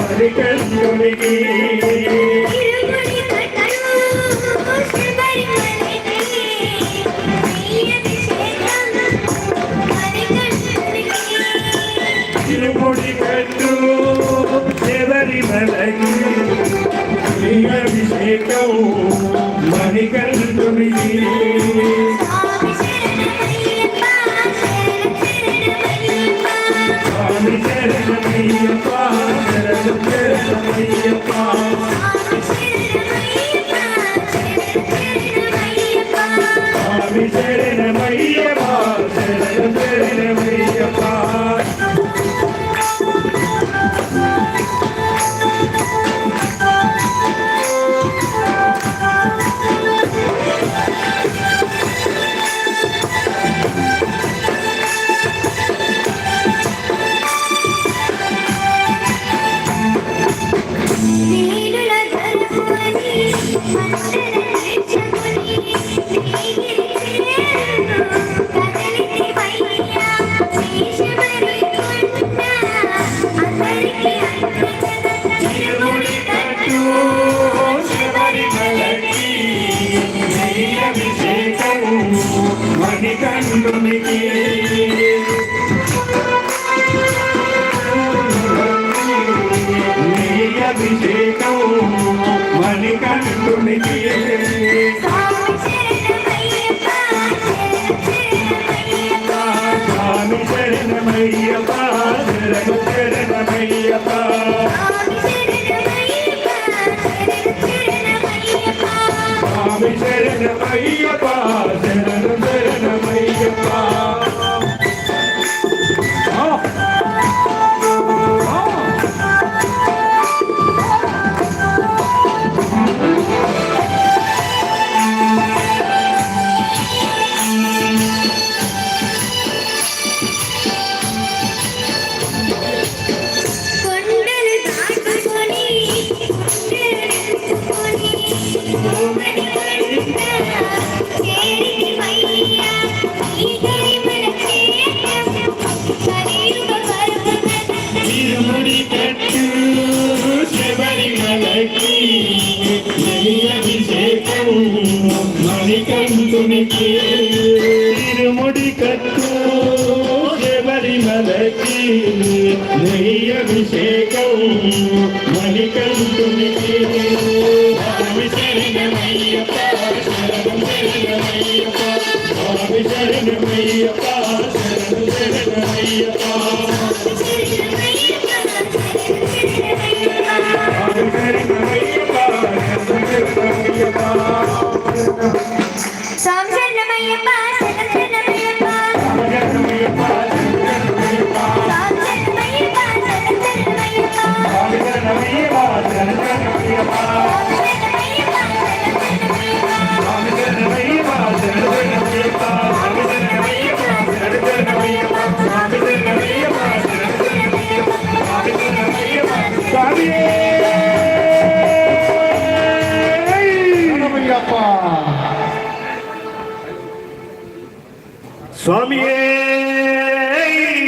పరికల్యునికి తిరుముడి కట్టు ఎవరి మలకి అభిషేకం మణికల్యునికి మణికంఠునికి నీ అభిషేకం మణికంఠునికి స్వామి శరణమయ్యప్ప శరణమయ్యప్ప స్వామి శరణమయ్యప్ప స్వామి శరణమయ్యప్ప మణికంఠునికి తిరుముడి కట్టు. శబరిమలకి నీ అభిషేకం? మణికంఠునికి స్వామి శరణమయ్యప్ప శరణం శరణమయ్యప్ప శరణమయ్యప్ప శరణమయ్యప్ప స్వామియే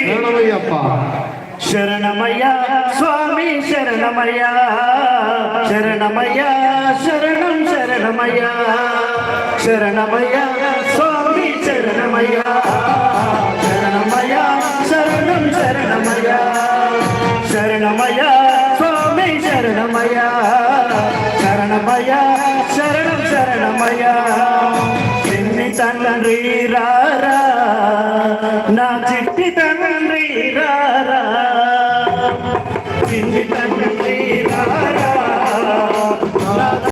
శరణమయ్యప్ప శరణమయ్య స్వామి శరణమయ్య శరణమయ్య శరణం శరణమయ్య శరణమయ్య స్వామి శరణమయ్య శరణమయ్య శరణం శరణమయ్య శరణమయ్య స్వామి శరణమయ్య శరణమయ్య శరణం నా చిట్టి తండ్రి రారా. చిట్టి తండ్రి రారా.